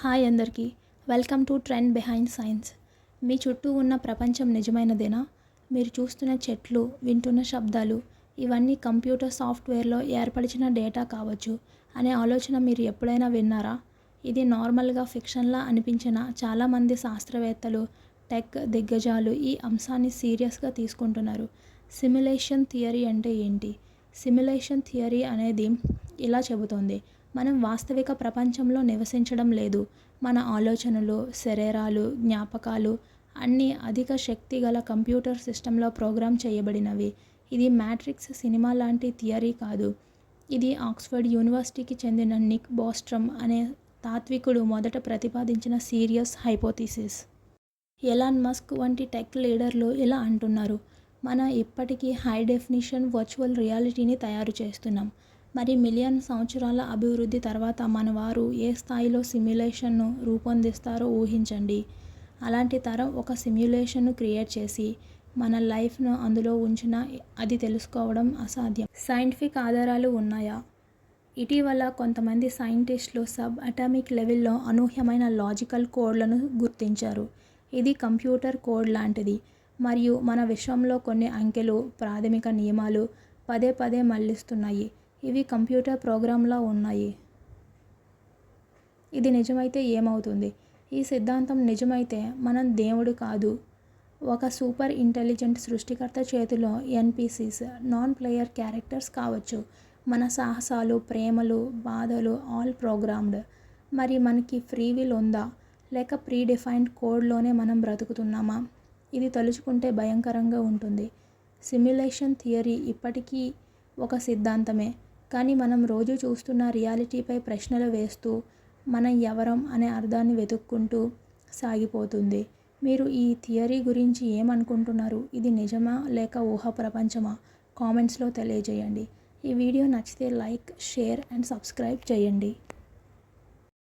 Hi అందరికీ. Welcome to Trend Behind Science. మీ చుట్టూ ఉన్న ప్రపంచం నిజమైనదేనా? మీరు చూస్తున్న చెట్లు వింటున్న శబ్దాలు ఇవన్నీ కంప్యూటర్ సాఫ్ట్వేర్లో ఏర్పరిచిన డేటా కావచ్చు అనే ఆలోచన మీరు ఎప్పుడైనా విన్నారా? ఇది నార్మల్గా ఫిక్షన్లా అనిపించిన చాలామంది శాస్త్రవేత్తలు టెక్ దిగ్గజాలు ఈ అంశాన్ని సీరియస్గా తీసుకుంటున్నారు. సిమ్యులేషన్ థియరీ అంటే ఏంటి? సిమ్యులేషన్ థియరీ అనేది ఇలా చెబుతోంది. మనం వాస్తవిక ప్రపంచంలో నివసించడం లేదు. మన ఆలోచనలు శరీరాలు జ్ఞాపకాలు అన్నీ అధిక శక్తి గల కంప్యూటర్ సిస్టంలో ప్రోగ్రామ్ చేయబడినవి. ఇది మ్యాట్రిక్స్ సినిమా లాంటి థియరీ కాదు. ఇది ఆక్స్ఫర్డ్ యూనివర్సిటీకి చెందిన నిక్ బోస్ట్రమ్ అనే తాత్వికుడు మొదట ప్రతిపాదించిన సీరియస్ హైపోథీసిస్. ఎలాన్ మస్క్ వంటి టెక్ లీడర్లు ఇలా అంటున్నారు. మన ఇప్పటికీ హై డెఫినిషన్ వర్చువల్ రియాలిటీని తయారు చేస్తున్నాం. మరి మిలియన్ సంవత్సరాల అభివృద్ధి తర్వాత మన వారు ఏ స్థాయిలో సిమ్యులేషన్ను రూపొందిస్తారో ఊహించండి. అలాంటి తరం ఒక సిమ్యులేషన్ను క్రియేట్ చేసి మన లైఫ్ను అందులో ఉంచిన అది తెలుసుకోవడం అసాధ్యం. సైంటిఫిక్ ఆధారాలు ఉన్నాయా? ఇటీవల కొంతమంది సైంటిస్టులు సబ్ అటామిక్ లెవెల్లో అనూహ్యమైన లాజికల్ కోడ్లను గుర్తించారు. ఇది కంప్యూటర్ కోడ్ లాంటిది. మరియు మన విశ్వంలో కొన్ని అంకెలు ప్రాథమిక నియమాలు పదే పదే మళ్ళిస్తున్నాయి. ఇవి కంప్యూటర్ ప్రోగ్రామ్లా ఉన్నాయి. ఇది నిజమైతే ఏమవుతుంది? ఈ సిద్ధాంతం నిజమైతే మనం దేవుడు కాదు. ఒక సూపర్ ఇంటెలిజెంట్ సృష్టికర్త చేతిలో ఎన్పిసిస్ నాన్ ప్లేయర్ క్యారెక్టర్స్ కావచ్చు. మన సాహసాలు ప్రేమలు బాధలు ఆల్ ప్రోగ్రామ్డ్. మరి మనకి ఫ్రీ విల్ ఉందా? లేక ప్రీ డిఫైన్డ్ కోడ్లోనే మనం బ్రతుకుతున్నామా? ఇది తలుచుకుంటే భయంకరంగా ఉంటుంది. సిమ్యులేషన్ థియరీ ఇప్పటికీ ఒక సిద్ధాంతమే. కానీ మనం రోజు చూస్తున్న రియాలిటీపై ప్రశ్నలు వేస్తూ మనం ఎవరం అనే అర్థాన్ని వెతుక్కుంటూ సాగిపోతుంది. మీరు ఈ థియరీ గురించి ఏమనుకుంటున్నారు? ఇది నిజమా లేక ఊహ ప్రపంచమా? కామెంట్స్లో తెలియజేయండి. ఈ వీడియో నచ్చితే లైక్ షేర్ అండ్ సబ్స్క్రైబ్ చేయండి.